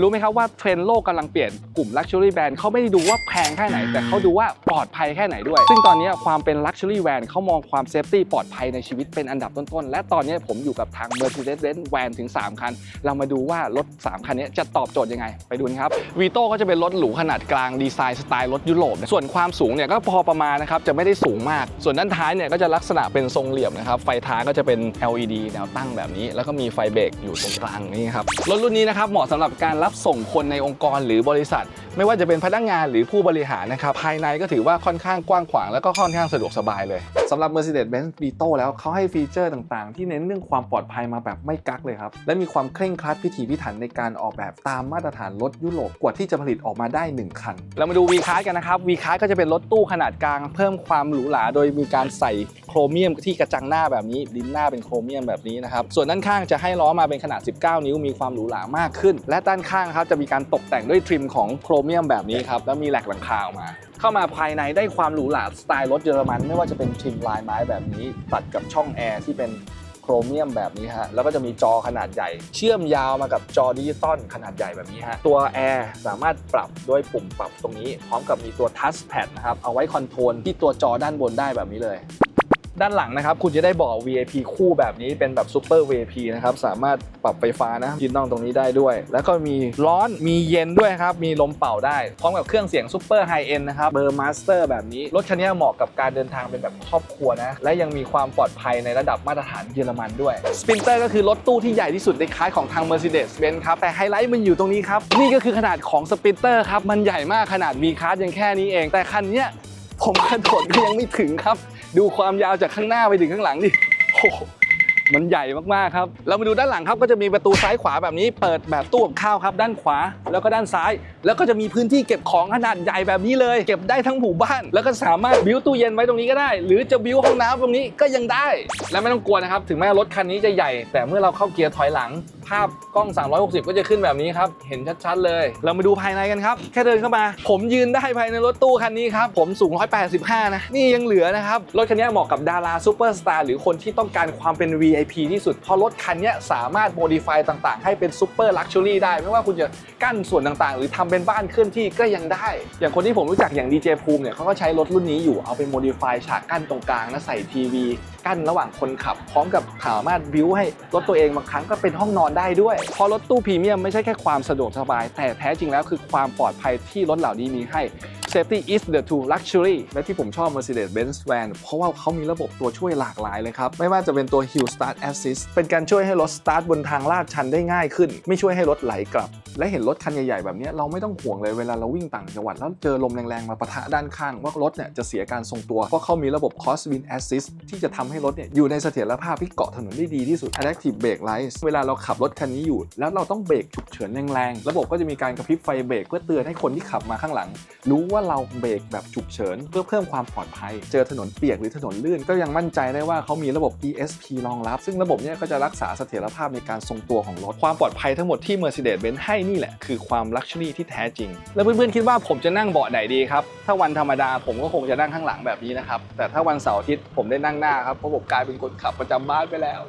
รู้ไหมครับว่าเทรนด์โลกกำลังเปลี่ยนกลุ่ม Luxury Brand เขาไม่ได้ดูว่าแพงแค่ไหน แต่เขาดูว่าปลอดภัยแค่ไหนด้วย ซึ่งตอนนี้ความเป็น Luxury Van เขามองความเซฟตี้ปลอดภัยในชีวิตเป็นอันดับต้นๆ และตอนนี้ผมอยู่กับทาง Mercedes-Benz Van ถึง 3 คัน เรามาดูว่ารถ 3 คันนี้จะตอบโจทย์ยังไง ไปดูนะครับวีโต้ก็จะเป็นรถหรูขนาดกลางดีไซน์สไตล์รถยุโรปส่วนความสูงเนี่ยก็พอประมาณนะครับจะไม่ได้สูงมาก ส่วนด้านท้ายเนี่ยก็จะลักษณะเป็นทรงเหลี่ยมนะครับไฟท้ายก็จะเป็น LED แนวตั้งแบบนี้ แล้วก็มีไฟเบรกอยู่ตรงกลางนี่ครับรถรุ่นนี้นะครับเหมาะสำหรับการรับส่งคนในองค์กรหรือบริษัท ไม่ว่าจะเป็นพนักงานหรือผู้บริหารนะครับภายในก็ถือว่าค่อนข้างกว้างขวางแล้วก็ค่อนข้างสะดวกสบายเลยสำหรับ Mercedes-Benz Vito แล้วเขาให้ฟีเจอร์ต่างๆ ที่เน้นเรื่องความปลอดภัยมาแบบไม่กักเลยครับ และมีความเคร่งครัดพิถีพิถันในการออกแบบตามมาตรฐานรถยุโรปกว่าที่จะผลิตออกมาได้ 1 คัน เรามาดู V Class กันนะครับ V Class ก็จะเป็นรถตู้ขนาดกลาง เพิ่มความหรูหราโดยมีการใส่โครเมียมที่กระจังหน้าแบบนี้ดินหน้าเป็นโครเมียมแบบนี้นะครับส่วนด้านข้างจะให้ล้อมาเป็นขนาด 19 นิ้วมีความหรูหรามากขึ้น และด้านข้างครับจะมีการตกแต่งด้วยทริมของโครเมียมแบบนี้ครับแล้วมีแหลกหลังคาออกมา เข้ามาภายในได้ความหรูหราสไตล์รถเยอรมัน ไม่ว่าจะเป็นทริมลายไม้แบบนี้ ตัดกับช่องแอร์ที่เป็นโครเมียมแบบนี้ฮะแล้วก็จะมีจอขนาดใหญ่ เชื่อมยาวมากับจอดิจิตอลขนาดใหญ่แบบนี้ฮะตัวแอร์สามารถปรับด้วยปุ่มปรับตรงนี้ พร้อมกับมีตัวทัชแพดนะครับเอาไว้คอนโทรลที่ตัวจอด้านบนได้แบบนี้เลย ด้านหลังนะครับคุณจะได้เบอก VIP คู่แบบนี้เป็นแบบซูเปอร์ VIP นะครับสามารถปรับไฟฟ้านะยืนนั่งตรงนี้ได้ด้วย แล้วก็มีร้อนมีเย็นด้วยครับมีลมเป่าได้ พร้อมกับเครื่องเสียงซูเปอร์ไฮเอ็นนะครับเบอร์มาสเตอร์แบบนี้ รถคันนี้เหมาะกับการเดินทางเป็นแบบครอบครัวนะ และยังมีความปลอดภัยในระดับมาตรฐานเยอรมันด้วยสปินเตอร์ก็คือรถตู้ที่ใหญ่ที่สุดในคล้ายของทาง Mercedes-Benz ครับแต่ไฮไลท์มันอยู่ตรงนี้ครับนี่ก็คือขนาดของสปินเตอร์ครับมันใหญ่มากขนาด V Class ยังแค่นี้เอง แต่คันเนี้ย ผมกระโดดก็ยังไม่ถึงครับ ดูความยาวจากข้างหน้าไปถึงข้างหลังดิโอ้มันใหญ่มากๆครับ เรามาดูด้านหลังครับก็จะมีประตูซ้ายขวาแบบนี้ เปิดแบบตู้กับข้าวครับ ด้านขวาแล้วก็ด้านซ้าย แล้วก็จะมีพื้นที่เก็บของขนาดใหญ่แบบนี้เลย เก็บได้ทั้งหมู่บ้าน แล้วก็สามารถบิ้วตู้เย็นไว้ตรงนี้ก็ได้ หรือจะบิ้วห้องน้ำตรงนี้ก็ยังได้ และไม่ต้องกลัวนะครับ ถึงแม้รถคันนี้จะใหญ่ แต่เมื่อเราเข้าเกียร์ถอยหลัง ภาพกล้อง 360 ก็จะขึ้นแบบนี้ครับ เห็นชัดๆเลย เรามาดูภายในกันครับ แค่เดินเข้ามา ผมยืนได้ภายในรถตู้คันนี้ครับ ผมสูง 185 นะ นี่ยังเหลือนะครับ รถคันนี้เหมาะกับดาราซูเปอร์สตาร์หรือคนที่ต้องการความเป็น VIP ที่สุด เพราะรถคันนี้สามารถโมดิฟายต่างๆ ให้เป็นซูเปอร์ลักชัวรี่ได้ ไม่ว่าคุณจะกั้นส่วนต่างๆ หรือทำเป็นบ้านเคลื่อนที่ก็ยังได้ อย่างคนที่ผมรู้จักอย่างดีเจภูมิเนี่ยเขาก็ใช้รถรุ่นนี้อยู่เอาไปโมดิฟายฉากกั้นตรงกลางนะใส่ทีวี กั้นระหว่างคนขับ พร้อมกับสามารถบิวให้รถตัวเองบางครั้งก็เป็นห้องนอนได้ด้วย เพราะรถตู้พรีเมียมไม่ใช่แค่ความสะดวกสบาย แต่แท้จริงแล้วคือความปลอดภัยที่รถเหล่านี้มีให้ Safety is the true luxury และที่ผมชอบ Mercedes-Benz Van เพราะว่าเขามีระบบตัวช่วยหลากหลายเลยครับ ไม่ว่าจะเป็นตัว Hill Start Assist เป็นการช่วยให้รถสตาร์ทบนทางลาดชันได้ง่ายขึ้น ไม่ช่วยให้รถไหลกลับ และเห็นรถคันใหญ่ๆแบบนี้เราไม่ต้องห่วงเลยเวลาเราวิ่งต่างจังหวัดแล้วเจอลมแรงๆมาปะทะด้านข้าง ว่ารถเนี่ยจะเสียการทรงตัว เพราะเขามีระบบ Crosswind Assist ที่จะทำให้รถเนี่ยอยู่ในเสถียรภาพที่เกาะถนนได้ดีที่สุด Adaptive Brake Lights เวลาเราขับรถคันนี้อยู่ แล้วเราต้องเบรกฉุกเฉินแรงๆระบบก็จะมีการกระพริบไฟเบรกเพื่อเตือนให้คนที่ขับมาข้างหลัง รู้ว่าเราเบรกแบบฉุกเฉิน เพื่อเพิ่มความปลอดภัย เจอถนนเปียกหรือถนนลื่นก็ยังมั่นใจได้ว่าเขามีระบบ ESP รองรับ ซึ่งระบบเนี้ก็จะรักษาเสถียรภาพในการทรงตัวของรถความปลอดภัยทั้งหมดที่ Mercedes-Benz ให้นี่แหละคือความลักชัวรี่ที่แท้จริง แล้วเพื่อนๆคิดว่าผมจะนั่งเบาะไหนดีครับ ถ้าวันธรรมดาผมก็คงจะนั่งข้างหลังแบบนี้นะครับ แต่ถ้าวันเสาร์อาทิตย์ผมได้นั่งหน้าครับเพราะผมกลายเป็นคนขับประจำบ้านไปแล้ว